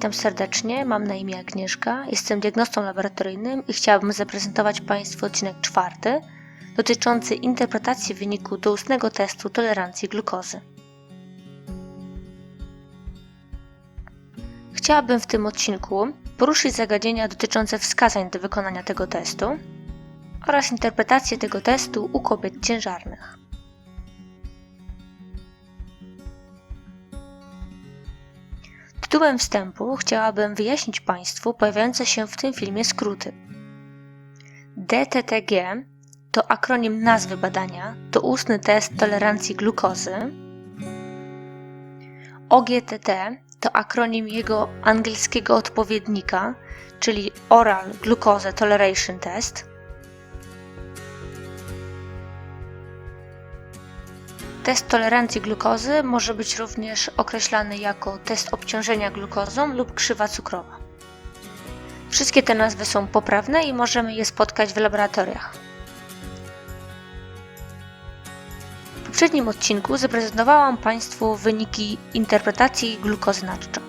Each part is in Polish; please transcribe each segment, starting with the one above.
Witam serdecznie, mam na imię Agnieszka, jestem diagnostą laboratoryjnym i chciałabym zaprezentować Państwu odcinek czwarty dotyczący interpretacji wyniku doustnego testu tolerancji glukozy. Chciałabym w tym odcinku poruszyć zagadnienia dotyczące wskazań do wykonania tego testu oraz interpretację tego testu u kobiet ciężarnych. Tytułem wstępu chciałabym wyjaśnić Państwu pojawiające się w tym filmie skróty. DTTG to akronim nazwy badania, to ustny test tolerancji glukozy. OGTT to akronim jego angielskiego odpowiednika, czyli Oral Glucose Toleration Test. Test tolerancji glukozy może być również określany jako test obciążenia glukozą lub krzywa cukrowa. Wszystkie te nazwy są poprawne i możemy je spotkać w laboratoriach. W poprzednim odcinku zaprezentowałam Państwu wyniki interpretacji glukozy naczczo.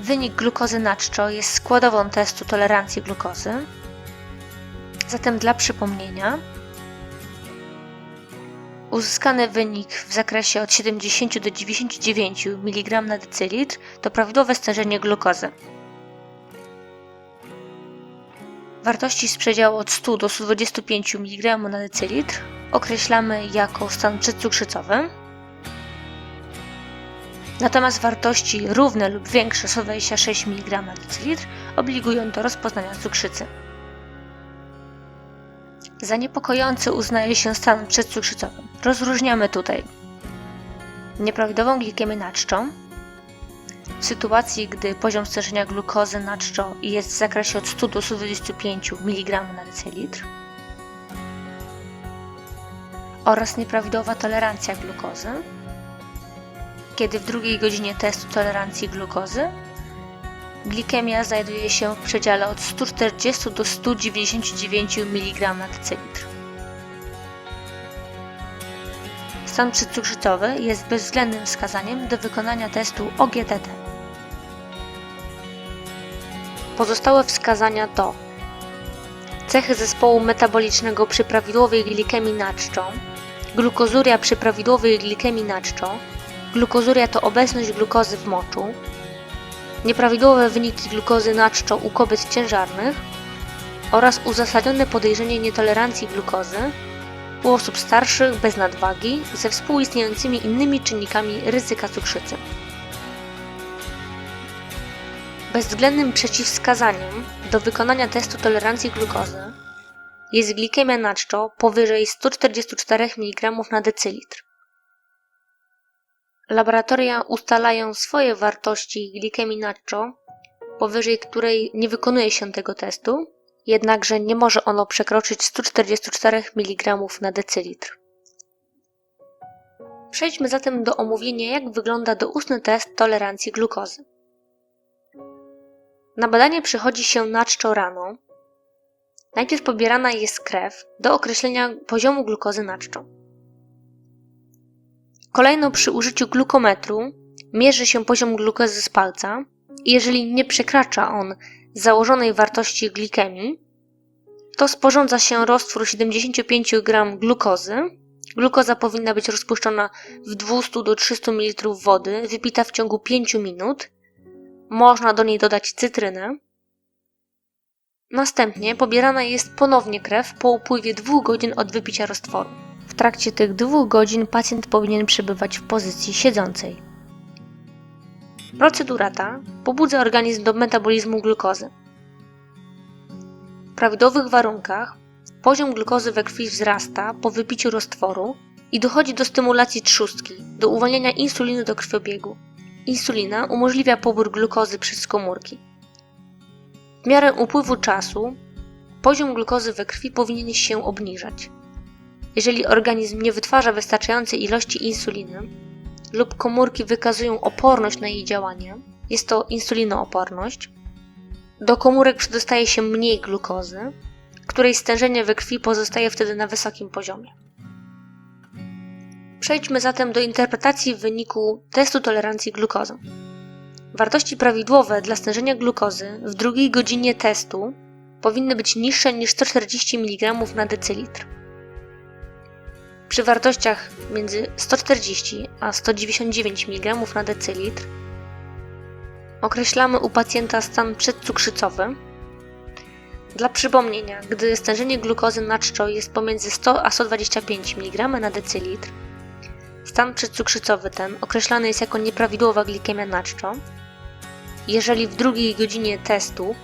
Wynik glukozy naczczo jest składową testu tolerancji glukozy. Zatem dla przypomnienia, Uzyskany wynik w zakresie od 70 do 99 mg na decylitr to prawidłowe stężenie glukozy. Wartości z przedziału od 100 do 125 mg na decylitr określamy jako stan przedcukrzycowy. Natomiast wartości równe lub większe 126 mg na decylitr obligują do rozpoznania cukrzycy. Za niepokojący uznaje się stan przedcukrzycowy. Rozróżniamy tutaj nieprawidłową glikemię naczczą, w sytuacji, gdy poziom stężenia glukozy naczczo jest w zakresie od 100 do 125 mg na decylitr oraz nieprawidłowa tolerancja glukozy, kiedy w drugiej godzinie testu tolerancji glukozy glikemia znajduje się w przedziale od 140 do 199 mg na decylitr. Stan przedcukrzycowy jest bezwzględnym wskazaniem do wykonania testu OGTT. Pozostałe wskazania to cechy zespołu metabolicznego przy prawidłowej glikemii naczczą, glukozuria przy prawidłowej glikemii naczczą, glukozuria to obecność glukozy w moczu, nieprawidłowe wyniki glukozy naczczo u kobiet ciężarnych oraz uzasadnione podejrzenie nietolerancji glukozy u osób starszych bez nadwagi ze współistniejącymi innymi czynnikami ryzyka cukrzycy. Bezwzględnym przeciwwskazaniem do wykonania testu tolerancji glukozy jest glikemia naczczo powyżej 144 mg na decylitr. Laboratoria ustalają swoje wartości glikemii powyżej której nie wykonuje się tego testu, jednakże nie może ono przekroczyć 144 mg na decylitr. Przejdźmy zatem do omówienia, jak wygląda doustny test tolerancji glukozy. Na badanie przychodzi się naczczo rano. Najpierw pobierana jest krew do określenia poziomu glukozy naczczo. Kolejno przy użyciu glukometru mierzy się poziom glukozy z palca jeżeli nie przekracza on założonej wartości glikemii, to sporządza się roztwór 75 g glukozy. Glukoza powinna być rozpuszczona w 200 do 300 ml wody, wypita w ciągu 5 minut. Można do niej dodać cytrynę. Następnie pobierana jest ponownie krew po upływie 2 godzin od wypicia roztworu. W trakcie tych dwóch godzin pacjent powinien przebywać w pozycji siedzącej. Procedura ta pobudza organizm do metabolizmu glukozy. W prawidłowych warunkach poziom glukozy we krwi wzrasta po wypiciu roztworu i dochodzi do stymulacji trzustki, do uwalniania insuliny do krwiobiegu. Insulina umożliwia pobór glukozy przez komórki. W miarę upływu czasu poziom glukozy we krwi powinien się obniżać. Jeżeli organizm nie wytwarza wystarczającej ilości insuliny lub komórki wykazują oporność na jej działanie, jest to insulinooporność, do komórek przedostaje się mniej glukozy, której stężenie we krwi pozostaje wtedy na wysokim poziomie. Przejdźmy zatem do interpretacji wyniku testu tolerancji glukozy. Wartości prawidłowe dla stężenia glukozy w drugiej godzinie testu powinny być niższe niż 140 mg na decylitr. Przy wartościach między 140 a 199 mg na decylitr określamy u pacjenta stan przedcukrzycowy. Dla przypomnienia, gdy stężenie glukozy na czczo jest pomiędzy 100 a 125 mg na decylitr, stan przedcukrzycowy ten określany jest jako nieprawidłowa glikemia na czczo. Jeżeli w drugiej godzinie testu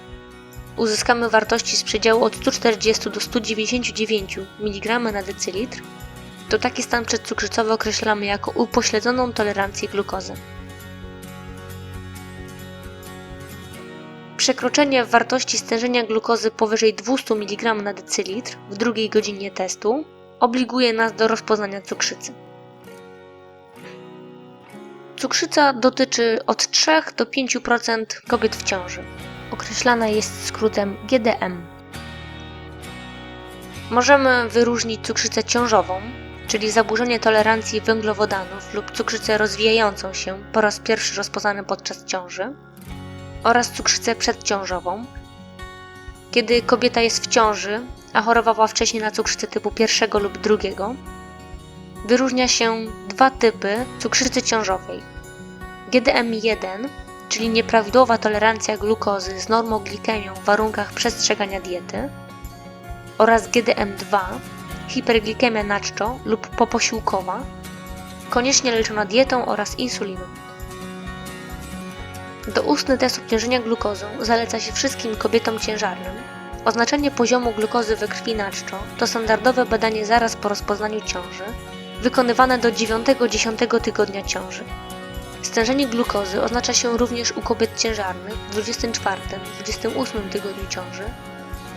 uzyskamy wartości z przedziału od 140 do 199 mg na decylitr, to taki stan przedcukrzycowy określamy jako upośledzoną tolerancję glukozy. Przekroczenie wartości stężenia glukozy powyżej 200 mg na decylitr w drugiej godzinie testu obliguje nas do rozpoznania cukrzycy. Cukrzyca dotyczy od 3 do 5% kobiet w ciąży. Określana jest skrótem GDM. Możemy wyróżnić cukrzycę ciążową, czyli zaburzenie tolerancji węglowodanów lub cukrzycę rozwijającą się po raz pierwszy rozpoznane podczas ciąży, oraz cukrzycę przedciążową, kiedy kobieta jest w ciąży, a chorowała wcześniej na cukrzycę typu pierwszego lub drugiego. Wyróżnia się dwa typy cukrzycy ciążowej. GDM1, czyli nieprawidłowa tolerancja glukozy z normoglikemią w warunkach przestrzegania diety, oraz GDM2, hiperglikemia na czczo lub poposiłkowa, koniecznie leczona dietą oraz insuliną. Doustny test obciążenia glukozą zaleca się wszystkim kobietom ciężarnym. Oznaczenie poziomu glukozy we krwi na czczo to standardowe badanie zaraz po rozpoznaniu ciąży, wykonywane do 9-10 tygodnia ciąży. Stężenie glukozy oznacza się również u kobiet ciężarnych w 24-28 tygodniu ciąży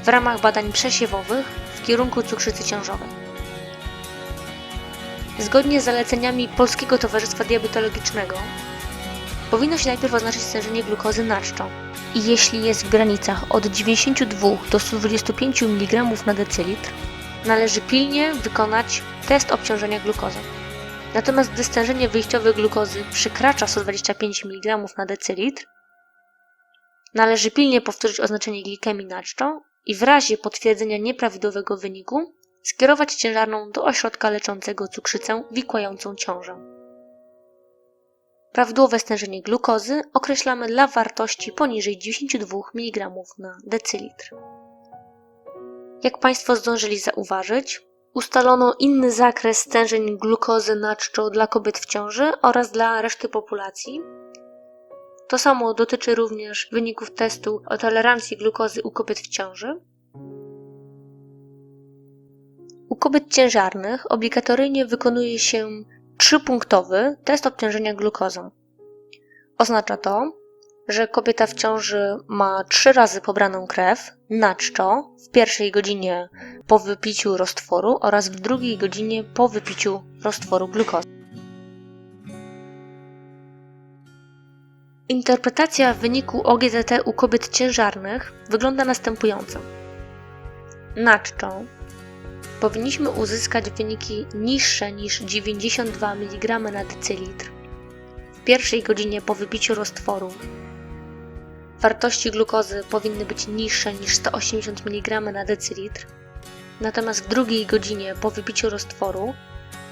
w ramach badań przesiewowych w kierunku cukrzycy ciążowej. Zgodnie z zaleceniami Polskiego Towarzystwa Diabetologicznego powinno się najpierw oznaczyć stężenie glukozy na czczo i jeśli jest w granicach od 92 do 125 mg na decylitr, należy pilnie wykonać test obciążenia glukozą. Natomiast gdy stężenie wyjściowe glukozy przekracza 125 mg na decylitr, należy pilnie powtórzyć oznaczenie glikemii na czczo i w razie potwierdzenia nieprawidłowego wyniku skierować ciężarną do ośrodka leczącego cukrzycę wikłającą ciążę. Prawidłowe stężenie glukozy określamy dla wartości poniżej 92 mg na decylitr. Jak Państwo zdążyli zauważyć, ustalono inny zakres stężeń glukozy na czczo dla kobiet w ciąży oraz dla reszty populacji. To samo dotyczy również wyników testu o tolerancji glukozy u kobiet w ciąży. U kobiet ciężarnych obligatoryjnie wykonuje się trzypunktowy test obciążenia glukozą. Oznacza to, że kobieta w ciąży ma trzy razy pobraną krew na czczo w pierwszej godzinie po wypiciu roztworu oraz w drugiej godzinie po wypiciu roztworu glukozy. Interpretacja wyniku OGTT u kobiet ciężarnych wygląda następująco. Na czczą powinniśmy uzyskać wyniki niższe niż 92 mg na decylitr w pierwszej godzinie po wypiciu roztworu. Wartości glukozy powinny być niższe niż 180 mg na decylitr, natomiast w drugiej godzinie po wypiciu roztworu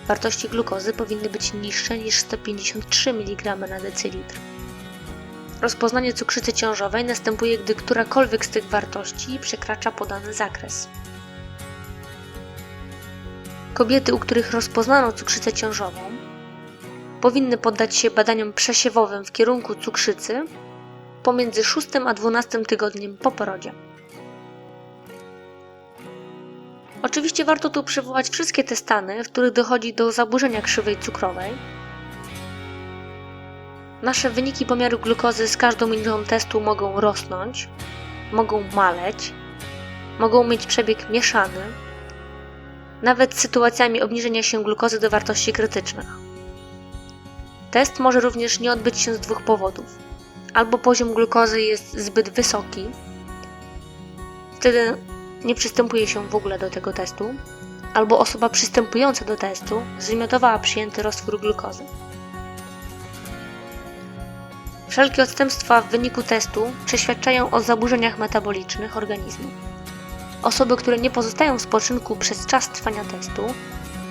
wartości glukozy powinny być niższe niż 153 mg na decylitr. Rozpoznanie cukrzycy ciążowej następuje, gdy którakolwiek z tych wartości przekracza podany zakres. Kobiety, u których rozpoznano cukrzycę ciążową, powinny poddać się badaniom przesiewowym w kierunku cukrzycy pomiędzy 6 a 12 tygodniem po porodzie. Oczywiście warto tu przywołać wszystkie te stany, w których dochodzi do zaburzenia krzywej cukrowej. Nasze wyniki pomiaru glukozy z każdą minutą testu mogą rosnąć, mogą maleć, mogą mieć przebieg mieszany, nawet z sytuacjami obniżenia się glukozy do wartości krytycznych. Test może również nie odbyć się z dwóch powodów. Albo poziom glukozy jest zbyt wysoki, wtedy nie przystępuje się w ogóle do tego testu, albo osoba przystępująca do testu zwymiotowała przyjęty roztwór glukozy. Wszelkie odstępstwa w wyniku testu przeświadczają o zaburzeniach metabolicznych organizmu. Osoby, które nie pozostają w spoczynku przez czas trwania testu,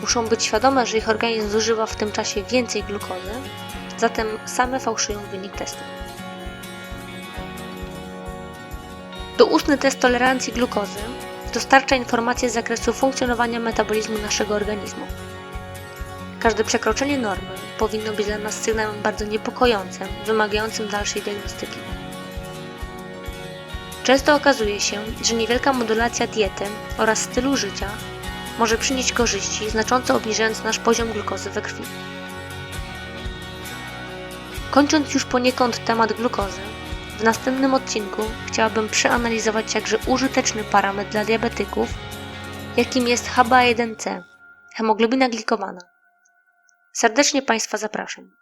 muszą być świadome, że ich organizm zużywa w tym czasie więcej glukozy, zatem same fałszują wynik testu. Doustny test tolerancji glukozy dostarcza informacje z zakresu funkcjonowania metabolizmu naszego organizmu. Każde przekroczenie normy powinno być dla nas sygnałem bardzo niepokojącym, wymagającym dalszej diagnostyki. Często okazuje się, że niewielka modulacja diety oraz stylu życia może przynieść korzyści, znacząco obniżając nasz poziom glukozy we krwi. Kończąc już poniekąd temat glukozy, w następnym odcinku chciałabym przeanalizować jakże użyteczny parametr dla diabetyków, jakim jest HbA1c, hemoglobina glikowana. Serdecznie Państwa zapraszam.